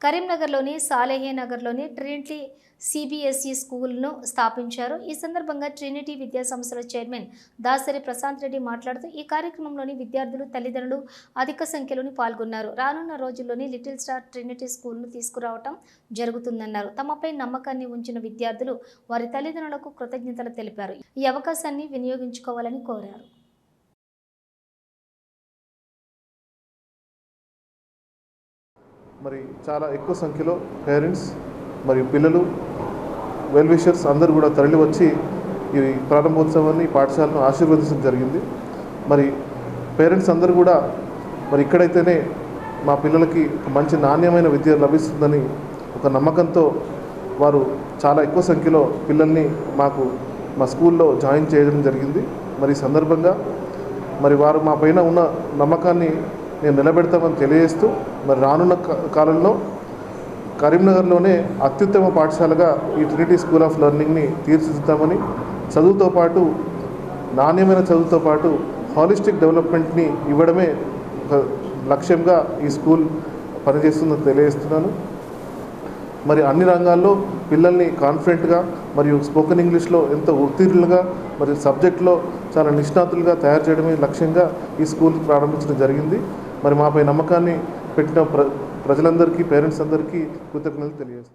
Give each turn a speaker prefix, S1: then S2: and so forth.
S1: కరీంనగర్లోని సాలేహే నగర్లోని Trinity CBSE స్కూల్ను స్థాపించారు. ఈ సందర్భంగా ట్రినిటీ విద్యా సంస్థల చైర్మన్ దాసరి ప్రశాంత్ రెడ్డి మాట్లాడుతూ ఈ కార్యక్రమంలోని విద్యార్థులు తల్లిదండ్రులు అధిక సంఖ్యలోని పాల్గొన్నారు. రానున్న రోజుల్లోని లిటిల్ స్టార్ ట్రినిటీ స్కూల్ను తీసుకురావటం జరుగుతుందన్నారు. తమపై నమ్మకాన్ని ఉంచిన విద్యార్థులు వారి తల్లిదండ్రులకు కృతజ్ఞతలు తెలిపారు. ఈ అవకాశాన్ని వినియోగించుకోవాలని కోరారు.
S2: మరి చాలా ఎక్కువ సంఖ్యలో పేరెంట్స్ మరియు పిల్లలు వెల్ విషర్స్ అందరూ కూడా తరలి వచ్చి ఈ ప్రారంభోత్సవాన్ని పాఠశాలను ఆశీర్వదించడం జరిగింది. మరి పేరెంట్స్ అందరూ కూడా మరి ఇక్కడైతేనే మా పిల్లలకి ఒక మంచి నాణ్యమైన విద్య లభిస్తుందని ఒక నమ్మకంతో వారు చాలా ఎక్కువ సంఖ్యలో పిల్లల్ని మాకు మా స్కూల్లో జాయిన్ చేయడం జరిగింది. మరి సందర్భంగా మరి వారు మా పైన ఉన్న నమ్మకాన్ని నేను నిలబెడతామని తెలియజేస్తూ మరి రానున్న కాలంలో కరీంనగర్లోనే అత్యుత్తమ పాఠశాలగా ఈ ట్రినిటీ స్కూల్ ఆఫ్ లెర్నింగ్ని తీర్చిదిద్దామని చదువుతో పాటు నాణ్యమైన చదువుతో పాటు హాలిస్టిక్ డెవలప్మెంట్ని ఇవ్వడమే ఒక లక్ష్యంగా ఈ స్కూల్ పనిచేస్తుందని తెలియజేస్తున్నాను. మరి అన్ని రంగాల్లో పిల్లల్ని కాన్ఫిడెంట్గా మరియు స్పోకెన్ ఇంగ్లీష్లో ఎంతో ఉత్తీర్ణులుగా మరియు సబ్జెక్ట్లో చాలా నిష్ణాతులుగా తయారు చేయడమే లక్ష్యంగా ఈ స్కూల్ ప్రారంభించడం జరిగింది. మరి మాపై నమ్మకాన్ని పెట్టిన ప్ర ప్రజలందరికీ పేరెంట్స్ అందరికీ కృతజ్ఞతలు తెలియజేస్తాను